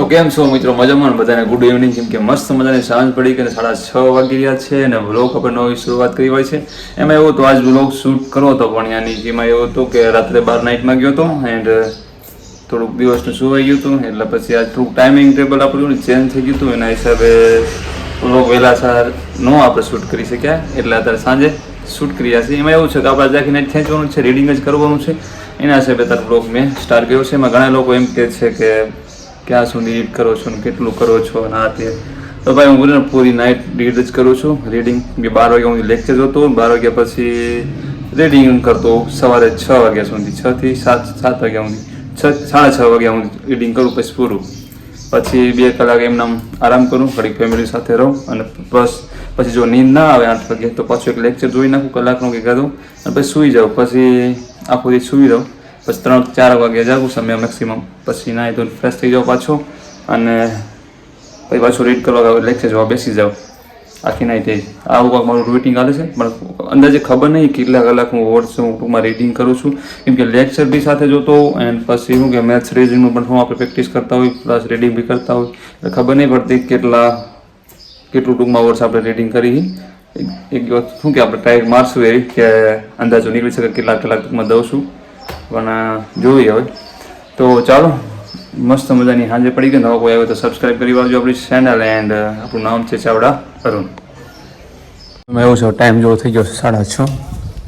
તો કેમ છો મિત્રો? મજામાં બધાને? ગુડ ઇવનિંગ કેમ કે મસ્ત મજાની સાંજ પડી કે સાડા છ વાગી રહ્યા છે અને વ્લોગ આપણે નવી શરૂઆત કરી હોય છે. એમાં એવું તો આજ વ્લોગ શૂટ કરો હતો પણ યાની જેમાં એવું હતું કે રાત્રે બાર નાઇટમાં ગયો હતો એન્ડ થોડુંક દિવસનું સુવાઈ ગયું હતું. એટલે પછી આજ થોડુંક ટાઈમિંગ ટેબલ આપણું ચેન્જ થઈ ગયું હતું. એના હિસાબે વ્લોગ વહેલા સાર નો આપણે શૂટ કરી શક્યા. એટલે અત્યારે સાંજે શૂટ કર્યા છે એમાં એવું છે કે આપણે આખી નાઇટ ખેંચવાનું છે રીડિંગ જ કરવાનું છે. એના હિસાબે અત્યારે બ્લોગ મેં સ્ટાર્ટ કર્યો છે. એમાં ઘણા લોકો એમ કહે છે કે ક્યાં સુધી રીડ કરો છો ને કેટલું કરો છો આ તે. તો ભાઈ, હું બોલું પૂરી નાઇટ રીડ જ કરું છું રીડિંગ બાર વાગ્યા સુધી લેક્ચર જોતો બાર વાગ્યા પછી રીડિંગ કરતો સવારે છ વાગ્યા સુધી, છ થી સાત સાત વાગ્યા સુધી. છ, સાડા છ વાગ્યા હું રીડિંગ કરું પછી પૂરું. પછી બે કલાક એમને આરામ કરું, ઘડીક ફેમિલી સાથે રહું અને બસ. પછી જો નીંદ ના આવે આઠ વાગે તો પાછું એક લેક્ચર જોઈ નાખું કલાકનું કે કાઢું અને પછી સૂઈ જાઉં. પછી આખો દિવસ સૂઈ રહું. પછી ત્રણ ચાર વાગે જાગું સમય મેક્સિમમ પછી નાહી તો ફ્રેશ થઈ જાઉં પાછો અને પછી પાછું રીડ કરવા લેક્ચર જોવા બેસી જાઉં. આખી નાઈટ એ. આવું કાંક મારું રૂટિંગ હાલે છે. પણ અંદાજે ખબર નહીં કેટલા કલાક હું વર્ષ હું ટૂંકમાં રીડિંગ કરું છું. કેમ કે લેક્ચર બી સાથે જોતો એન્ડ પછી શું કે મેથ્સ રીડિંગનું પણ હું આપણે પ્રેક્ટિસ કરતા હોય પ્લસ રીડિંગ બી કરતા હોય એટલે ખબર નહીં પડતી કેટલા, કેટલું ટૂંકમાં વર્ષ આપણે રીડિંગ કરી એક દિવસ શું કે આપણે ટ્રાય મારશું એ કે અંદાજો નીકળી શકે કેટલા કલાક ટૂંકમાં દઉં છું. પણ જોઈએ હવે. તો ચાલો, મસ્ત મજાની સાંજે પડી ગઈ નવો કોઈ આવ્યો તો સબસ્ક્રાઈબ કરી વાળજો આપણી ચેનલ એન્ડ આપણું નામ છે ચાવડા અરુણ. તમે એવું છે ટાઈમ જેવો થઈ ગયો છે સાડા છ.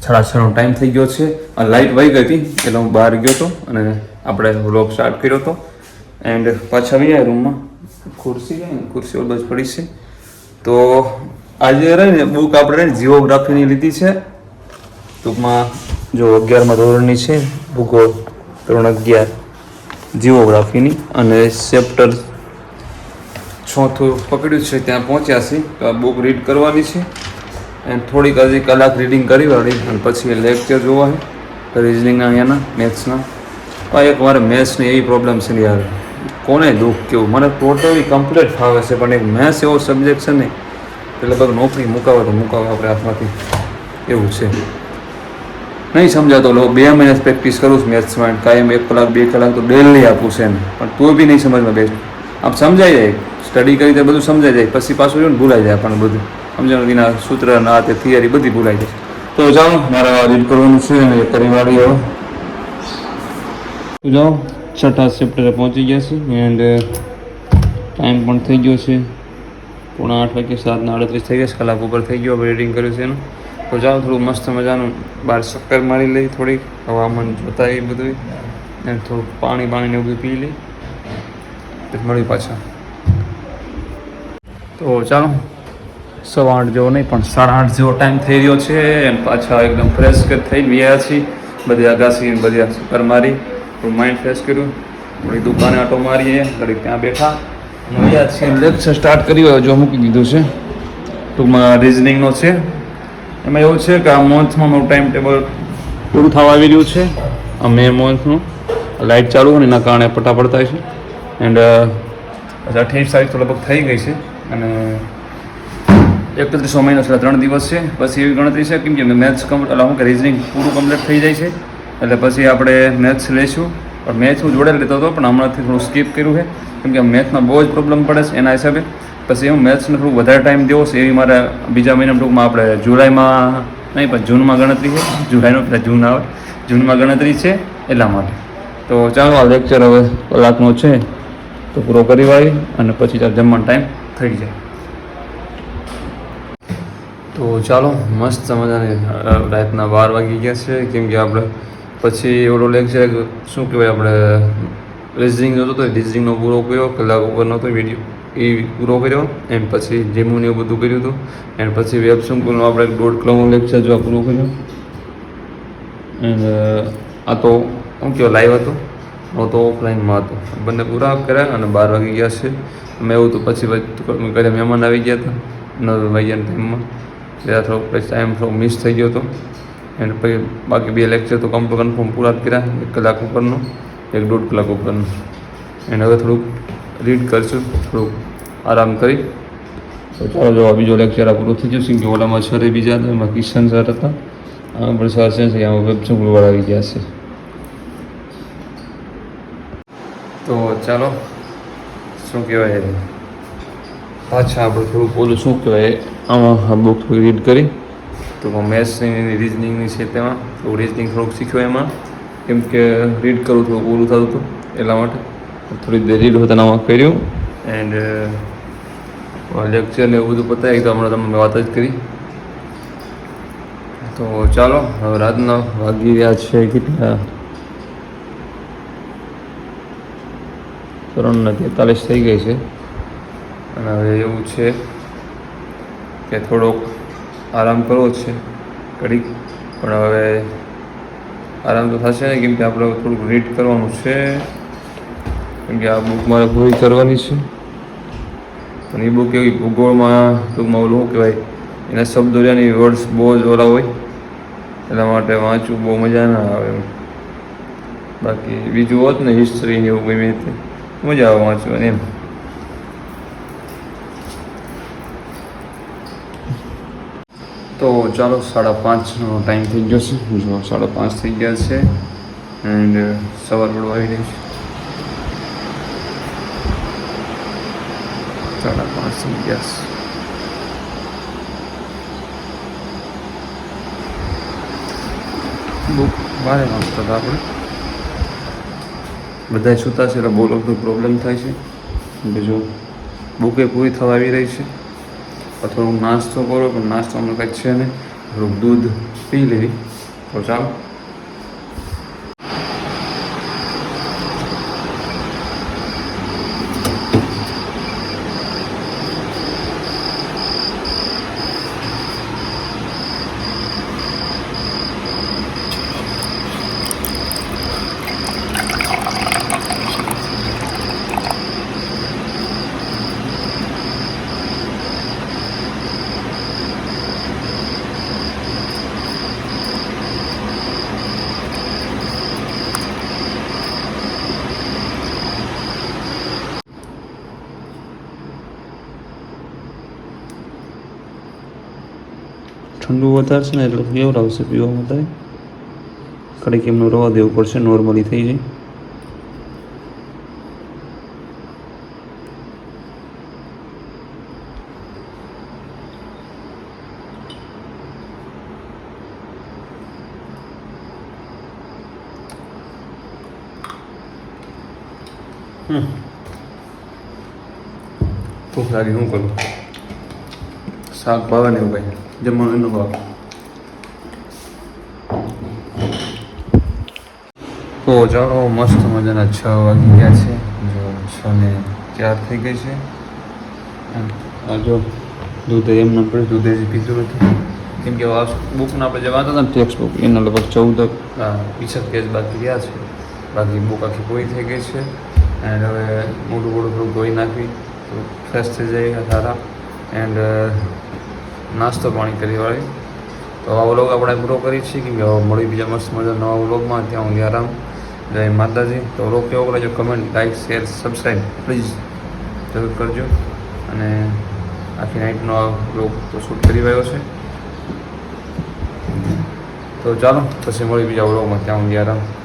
સાડા છનો ટાઈમ થઈ ગયો છે. અને લાઇટ વહી ગઈ હતી, એટલે હું બહાર ગયો હતો અને આપણે વ્લોગ સ્ટાર્ટ કર્યો હતો. એન્ડ પાછા આવી જાય રૂમમાં ખુરશી ખુરશી ઓલ બસ પડી છે. તો આજે રહીને બુક આપણે જીઓગ્રાફીની લીધી છે. ટૂંકમાં જો અગિયારમાં ધોરણની છે, ભૂગોળ ધોરણ અગિયાર જીઓગ્રાફીની, અને ચેપ્ટર ચોથું પકડ્યું છે, ત્યાં પહોંચ્યા છે તો આ બુક રીડ કરવાની છે. એન્ડ થોડીક હજી કલાક રીડિંગ કરી વાળી, અને પછી લેક્ચર જોવા છે. રિઝનિંગના અહીંયાના મેથ્સના તો મારે મેથ્સની એવી પ્રોબ્લેમ છે યાર. કોને દુઃખ કેવું? મને ટોટલી કમ્પ્લીટ ફાવે છે, પણ એક મેથ્સ એવો સબ્જેક્ટ છે ને એટલે લગભગ નોકરી મુકાવે તો મુકાવે આપણે હાથમાંથી. એવું છે. નહીં સમજાતો. લો, બે મહિના પ્રેક્ટિસ કરું છું મેથ્સમાં કાયમ એક કલાક, બે કલાક તો ડેલી આપું છે એમ પણ તો બી નહીં સમજમાં બેસ્ટ. આમ સમજાઈ જાય. સ્ટડી કરી તો બધું સમજાઈ જાય. પછી પાછું રહ્યું ભૂલાઈ જાય આપણને બધું. સમજણ વિના સૂત્ર ના તે થિયરી બધી ભૂલાઈ જાય. તો જાઓ, મારે રીડ કરવાનું છે એ કરી વાળી તો જાઓ, છઠ્ઠા ચેપ્ટરે પહોંચી ગયા છે. એન્ડ ટાઈમ પણ થઈ ગયો છે. પૂણા આઠ વાગે સાતના અડત્રીસ થઈ ગયા છે. કલાક ઉપર થઈ ગયો. હવે રીડિંગ કર્યું છે એનું. તો જાઓ થોડું મસ્ત મજાનું બહાર શક્કર મારી લઈ, થોડીક હવામાન જોતા એ બધું અને થોડું પાણી પાણીને એવું પી લઈ. મળી પાછા. તો ચાલો, સવા આઠ જેવો નહીં, પણ સાડા આઠ જેવો ટાઈમ થઈ રહ્યો છે એમ પાછા એકદમ ફ્રેશ થઈ ગયા છીએ. બધી અગાસી ને બધી ચક્કર મારી. થોડું માઇન્ડ ફ્રેશ કર્યું. થોડી દુકાને આટો મારીએ. ઘડીક ત્યાં બેઠા. મળ્યા છીએ. લેક્ચર સ્ટાર્ટ કર્યું હોય જો મૂકી દીધું છે. ટૂંકમાં રિઝનિંગનો છે. એમાં એવું છે કે આ મંથમાં મારું ટાઈમ ટેબલ પૂરું થવા આવી રહ્યું છે. આ મે મંથનું લાઇટ ચાલુ હોય એના કારણે ફટાફટ થાય છે. એન્ડ અઠ્યાવીસ તારીખ તો લગભગ થઈ ગઈ છે. અને એકત્રીસો મહિનો છેલ્લા ત્રણ દિવસ છે. પછી એવી ગણતરી છે, કેમ કે મેથ્સ કમ્પ્લીટ એટલે હું કે રિઝનિંગ પૂરું કમ્પ્લીટ થઈ જાય છે. એટલે પછી આપણે મેથ્સ લઈશું પણ મેથ્સ હું જોડે લેતો હતો, પણ હમણાંથી થોડું સ્કીપ કર્યું છે. કેમ કે મેથ્સમાં બહુ જ પ્રોબ્લેમ પડે છે એના હિસાબે. પછી હું મેથ્સને થોડું વધારે ટાઈમ દેવો છે, એવી મારે બીજા મહિના ટૂંકમાં આપણે જુલાઈમાં, નહીં, પણ જૂનમાં ગણતરી છે. જુલાઈનો પહેલાં જૂન આવે. જૂનમાં ગણતરી છે એટલા માટે. તો ચાલો, આ લેક્ચર હવે કલાકનો છે. તો પૂરો કરી વાળી અને પછી ચાલ જમવાનો ટાઈમ થઈ જાય. તો ચાલો, મસ્ત મજાની રાતના બાર વાગી ગયા છે. કેમ કે આપણે પછી એવડો લેક્ચર શું કહેવાય, આપણે રિઝનિંગ નહોતો, તો રિઝનિંગનો પૂરો કર્યો, કલાક ઉપર નહોતો વીડિયો એ પૂરો કર્યો એન્ડ પછી જેમું એવું બધું કર્યું હતું. એન્ડ પછી વેબ આપણે દોઢ કલાકનો લેક્ચર જો પૂરો કર્યો. એન્ડ આ તો હું કયો લાઈવ હતો? હું તો ઓફલાઈનમાં હતો. બંને પૂરા કર્યા અને બાર વાગી ગયા છે. અમે એવું હતું પછી ઘરે મહેમાન આવી ગયા હતા. નવ વાગ્યાના ટાઈમમાં. ત્યાં થોડોક પછી ટાઈમ થોડો મિસ થઈ ગયો હતો. એન્ડ પછી બાકી બે લેક્ચર તો કમ્પ્લીટ કન્ફર્મ પૂરા જ કર્યા. એક કલાક ઉપરનો, એક દોઢ કલાક ઉપરનો. એન્ડ હવે થોડુંક રીડ કરશું થોડુંક આરામ કરી. તો ચાલો જો બીજો લેક્ચર આ પૂરો થઈ જશે કેમ કે ઓલામાં સર બીજા હતા એમાં કિશન સર હતા. આમાં પણ સર છે આમાં વેબ વાળા આવી ગયા છે. તો ચાલો શું કહેવાય? પાછા આપણે થોડુંક ઓલું શું કહેવાય? આમાં આ બુક થોડી રીડ કરી. તો મેથ્સની રિઝનિંગની છે તેમાં. તો રિઝનિંગ થોડુંક શીખ્યું એમાં. કેમ કે રીડ કરવું થોડુંક ઓલું થતું હતું એટલા માટે. થોડી દેરી રીડ હોતા કર્યું. એન્ડ લેક્ચર ને એવું બધું પતાવી તો હમણાં તમે વાત જ કરી. તો ચાલો, હવે રાતના વાગી રહ્યા છે કેટલા? ત્રણ તેતાલીસ થઈ ગઈ છે. અને હવે એવું છે કે થોડોક આરામ કરવો છે ઘડીક. પણ હવે આરામ તો થશે ને કેમ કે આપણે થોડુંક રીડ કરવાનું છે. કેમ કે આ બુક મારે પૂરી કરવાની છે. પણ એ બુક એવી ભૂગોળમાં, ટૂંકમાં ઓલું કહેવાય, એના શબ્દો એની વર્ડ્સ બહુ જ ઓલા હોય. એટલા માટે વાંચવું બહુ મજા ના આવે એમ. બાકી બીજું હોત ને હિસ્ટ્રી ને એવું ગમે તે, મજા આવે વાંચવાની એમ. તો ચાલો સાડા પાંચનો ટાઈમ થઈ ગયો છે. જો સાડા પાંચ થઈ ગયા છે એન્ડ સવાર પડવા આવી રહી છે. સાડા પાંચ છે બુક બારે વાંચતા હતા આપણે બધા સૂતા છે એટલે બહુ લોકો પ્રોબ્લેમ થાય છે બીજું બુકે પૂરી થવા આવી રહી છે અથવા હું નાસ્તો કરો પણ નાસ્તો અમને કંઈ છે નહીં થોડુંક દૂધ પી લેવી તો ચાલો ઠંડુ વધારે છે ને, એટલે કેવું આવશે, પીવામાં વધારે કડીક એમનું રવા દેવું પડશે, નોર્મલી થઈ જાય. ભૂખ લાગી હું કરું? શાક ભાવે ને એવું કંઈ? જમવાનું એનું ભાવ. તો ચાલો મસ્ત મજાના છ વાગી ગયા છે. જો છ ને ચાર થઈ ગઈ છે. આ જો દૂધ એમને પડે, દૂધ હજી પીધું નથી કેમ કે આ બુકના આપણે જે વાંચતા હતા ને ટેક્સ્ટ બુક એના લગભગ ચૌદ પીછત પેજ બાકી રહ્યા છે. બાકી બુક આખી પૂરી થઈ ગઈ છે. એન્ડ હવે મોટું મોટું થોડું ધોઈ નાખી, તો ફ્રેશ થઈ જાય સારા એન્ડ નાસ્તો પાણી કરી વાળી. તો આ વ્લોગ આપણે પૂરો કરીએ છીએ કે મળી બીજા મસ્ત મજા નવા વ્લોગમાં. ત્યાં હું આરામ. જય માતાજી. તો વ્લોગ કેવો કરજો comment like share subscribe please જરૂર કરજો. અને આખી નાઇટનો આ વ્લોગ તો શૂટ કરી રહ્યો છે. તો ચાલો, પછી મળી બીજા વ્લોગમાં. ત્યાં હું આરામ.